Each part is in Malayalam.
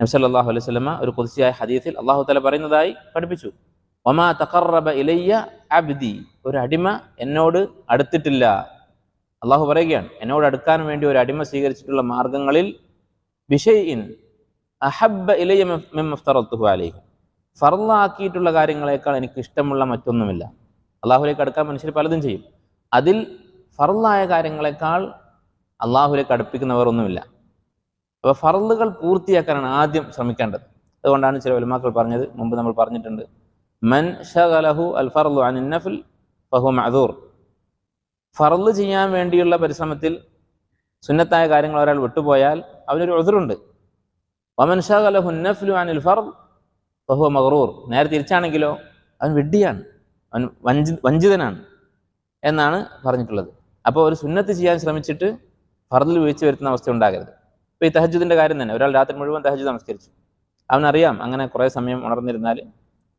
നബ്സല്ലാഹു അലൈഹി സ്വലമ ഒരു കുതിസിയായ ഹദീസിൽ അള്ളാഹു തല പറയുന്നതായി പഠിപ്പിച്ചു. ഒമാ തക്കറബ ഇലയ്യ അബ്ദി. ഒരു അടിമ എന്നോട് അടുത്തിട്ടില്ല. അള്ളാഹു പറയുകയാണ് എന്നോട് അടുക്കാൻ വേണ്ടി ഒരു അടിമ സ്വീകരിച്ചിട്ടുള്ള മാർഗങ്ങളിൽ ബിഷയിൻ അഹബ്ബ ഇലയ്യ മിമ്മഫ്തറത്തുഹു അലൈഹി. ഫർലാക്കിയിട്ടുള്ള കാര്യങ്ങളെക്കാൾ എനിക്ക് ഇഷ്ടമുള്ള മറ്റൊന്നുമില്ല. അള്ളാഹുലേക്ക് അടുക്കാൻ മനുഷ്യർ പലതും ചെയ്യും. അതിൽ ഫർലായ കാര്യങ്ങളെക്കാൾ അള്ളാഹുലേക്ക് അടുപ്പിക്കുന്നവർ ഒന്നുമില്ല. അപ്പോൾ ഫറലുകൾ പൂർത്തിയാക്കാനാണ് ആദ്യം ശ്രമിക്കേണ്ടത്. അതുകൊണ്ടാണ് ചില ഉലമാക്കൾ പറഞ്ഞത് മുമ്പ് നമ്മൾ പറഞ്ഞിട്ടുണ്ട് മൻ ഫഹു ഫർൾ ചെയ്യാൻ വേണ്ടിയുള്ള പരിശ്രമത്തിൽ സുന്നത്തായ കാര്യങ്ങൾ ഒരാൾ വിട്ടുപോയാൽ അവനൊരു ഉതിറുണ്ട് വമൻ ഫഹു നേരെ തിരിച്ചാണെങ്കിലോ അവൻ വിഡ്ഢിയാണ് അവൻ വഞ്ചി വഞ്ചിതനാണ് എന്നാണ് പറഞ്ഞിട്ടുള്ളത്. അപ്പോൾ ഒരു സുന്നത്ത് ചെയ്യാൻ ശ്രമിച്ചിട്ട് ഫറലിൽ വീഴ്ച വരുത്തുന്ന അവസ്ഥ ഉണ്ടാകരുത്. ഇപ്പോൾ ഈ തഹജുദിന്റെ കാര്യം തന്നെ. ഒരാൾ രാത്രി മുഴുവൻ തഹജുദ് നമസ്കരിച്ചു. അവനറിയാം അങ്ങനെ കുറേ സമയം ഉണർന്നിരുന്നാൽ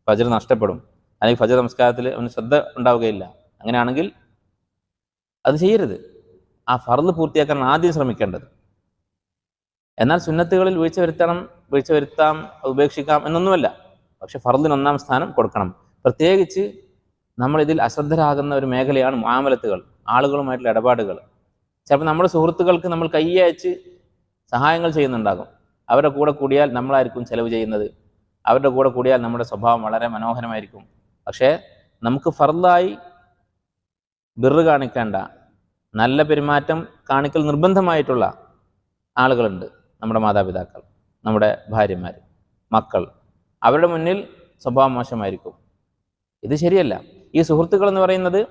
ഫജർ നഷ്ടപ്പെടും. അല്ലെങ്കിൽ ഫജർ നമസ്കാരത്തിൽ അവന് ശ്രദ്ധ ഉണ്ടാവുകയില്ല. അങ്ങനെയാണെങ്കിൽ അത് ചെയ്യരുത്. ആ ഫർദ് പൂർത്തിയാക്കാൻ ആദ്യം ശ്രമിക്കേണ്ടത്. എന്നാൽ സുന്നത്തുകളിൽ വീഴ്ച വരുത്തണം വീഴ്ച വരുത്താം ഉപേക്ഷിക്കാം എന്നൊന്നുമല്ല. പക്ഷെ ഫർദിന് ഒന്നാം സ്ഥാനം കൊടുക്കണം. പ്രത്യേകിച്ച് നമ്മൾ ഇതിൽ അശ്രദ്ധരാകുന്ന ഒരു മേഖലയാണ് മാമലത്തുകൾ ആളുകളുമായിട്ടുള്ള ഇടപാടുകൾ. ചിലപ്പോൾ നമ്മുടെ സുഹൃത്തുക്കൾക്ക് നമ്മൾ കൈയയച്ച് സഹായങ്ങൾ ചെയ്യുന്നുണ്ടാകും. അവരുടെ കൂടെ കൂടിയാൽ നമ്മളായിരിക്കും ചെലവ് ചെയ്യുന്നത്. അവരുടെ കൂടെ കൂടിയാൽ നമ്മുടെ സ്വഭാവം വളരെ മനോഹരമായിരിക്കും. പക്ഷേ നമുക്ക് ഫർദായി ബിറ് കാണിക്കേണ്ട നല്ല പെരുമാറ്റം കാണിക്കൽ നിർബന്ധമായിട്ടുള്ള ആളുകളുണ്ട് നമ്മുടെ മാതാപിതാക്കൾ നമ്മുടെ ഭാര്യമാർ മക്കൾ. അവരുടെ മുന്നിൽ സ്വഭാവം മോശമായിരിക്കും. ഇത് ശരിയല്ല. ഈ സുഹൃത്തുക്കൾ എന്ന് പറയുന്നത്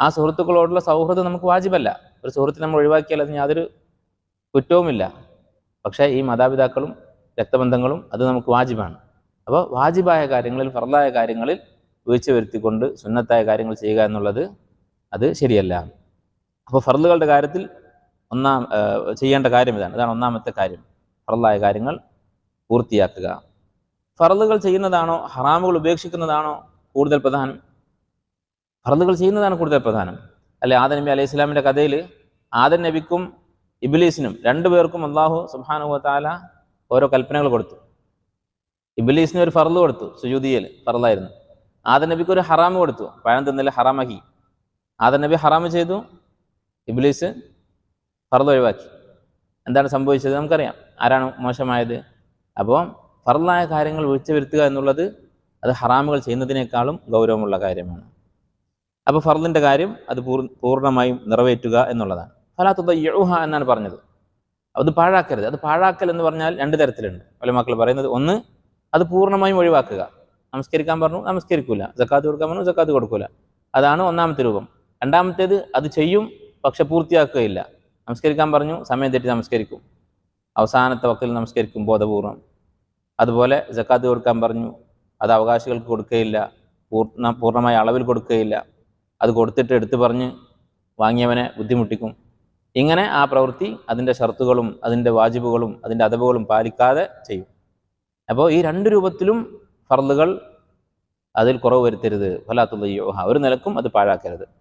ആ സുഹൃത്തുക്കളോടുള്ള സൗഹൃദം നമുക്ക് വാജിബല്ല. ഒരു സുഹൃത്തിനെ നമ്മൾ ഒഴിവാക്കിയാൽ അതിന് യാതൊരു കുറ്റവുമില്ല. പക്ഷേ ഈ മാതാപിതാക്കളും രക്തബന്ധങ്ങളും അത് നമുക്ക് വാജിബാണ്. അപ്പോൾ വാജിബായ കാര്യങ്ങളിൽ ഫറലായ കാര്യങ്ങളിൽ വീഴ്ച വരുത്തിക്കൊണ്ട് സുന്നത്തായ കാര്യങ്ങൾ ചെയ്യുക എന്നുള്ളത് അത് ശരിയല്ല. അപ്പോൾ ഫറലുകളുടെ കാര്യത്തിൽ ഒന്നാം ചെയ്യേണ്ട കാര്യം ഇതാണ്. ഇതാണ് ഒന്നാമത്തെ കാര്യം. ഫറലായ കാര്യങ്ങൾ പൂർത്തിയാക്കുക. ഫറലുകൾ ചെയ്യുന്നതാണോ ഹറാമുകൾ ഉപേക്ഷിക്കുന്നതാണോ കൂടുതൽ പ്രധാനം? ഫറലുകൾ ചെയ്യുന്നതാണ് കൂടുതൽ പ്രധാനം. അല്ലെ ആദനബി അലൈഹി ഇസ്ലാമിന്റെ കഥയിൽ ആദൻ നബിക്കും ഇബിലീസിനും രണ്ടുപേർക്കും അള്ളാഹു സുബ്ഹാനഹു താല ഓരോ കൽപ്പനകൾ കൊടുത്തു. ഇബിലീസിന് ഒരു ഫറൽ കൊടുത്തു സുജൂദിയൽ ഫറലായിരുന്നു ആദ നബിക്ക് ഒരു ഹറാമ് കൊടുത്തു പഴം തിന്നൽ ഹറാമാക്കി ആദ നബി ഹറാമ് ചെയ്തു ഇബിലീസ് ഫറൽ ഒഴിവാക്കി. എന്താണ് സംഭവിച്ചത് നമുക്കറിയാം. ആരാണ് മോശമായത്? അപ്പോൾ ഫറലായ കാര്യങ്ങൾ വീഴ്ച വരുത്തുക എന്നുള്ളത് അത് ഹറാമുകൾ ചെയ്യുന്നതിനേക്കാളും ഗൗരവമുള്ള കാര്യമാണ്. അപ്പോൾ ഫർദിന്റെ കാര്യം അത് പൂർ പൂർണമായും നിറവേറ്റുക എന്നുള്ളതാണ്. ഫലാത്തുദ്ധ യൗഹ എന്നാണ് പറഞ്ഞത്. അത് പാഴാക്കരുത്. അത് പാഴാക്കൽ എന്ന് പറഞ്ഞാൽ രണ്ട് തരത്തിലുണ്ട്. പല മക്കൾ പറയുന്നത് ഒന്ന് അത് പൂർണമായും ഒഴിവാക്കുക. നമസ്കരിക്കാൻ പറഞ്ഞു നമസ്കരിക്കൂല. ജക്കാത്ത് കൊടുക്കാൻ പറഞ്ഞു ജക്കാത്ത് കൊടുക്കൂല. അതാണ് ഒന്നാമത്തെ രൂപം. രണ്ടാമത്തേത് അത് ചെയ്യും പക്ഷെ പൂർത്തിയാക്കുകയില്ല. നമസ്കരിക്കാൻ പറഞ്ഞു സമയം തെറ്റി നമസ്കരിക്കും. അവസാനത്തെ വക്കിൽ നമസ്കരിക്കും ബോധപൂർവം. അതുപോലെ ജക്കാത്ത് കൊടുക്കാൻ പറഞ്ഞു അത് അവകാശികൾക്ക് കൊടുക്കുകയില്ല പൂർണ പൂർണമായ അളവിൽ കൊടുക്കുകയില്ല. അത് കൊടുത്തിട്ട് എടുത്തു പറഞ്ഞ് വാങ്ങിയവനെ ബുദ്ധിമുട്ടിക്കും. ഇങ്ങനെ ആ പ്രവൃത്തി അതിന്റെ ഷർത്തുകളും അതിന്റെ വാജിബുകളും അതിന്റെ അതവുകളും പാലിക്കാതെ ചെയ്യും. അപ്പോൾ ഈ രണ്ട് രൂപത്തിലും ഫർദുകൾ അതിൽ കുറവ് വരുത്തരുത്. ഫലാത്തുള്ള ഒരു നിലക്കും അത് പാഴാക്കരുത്.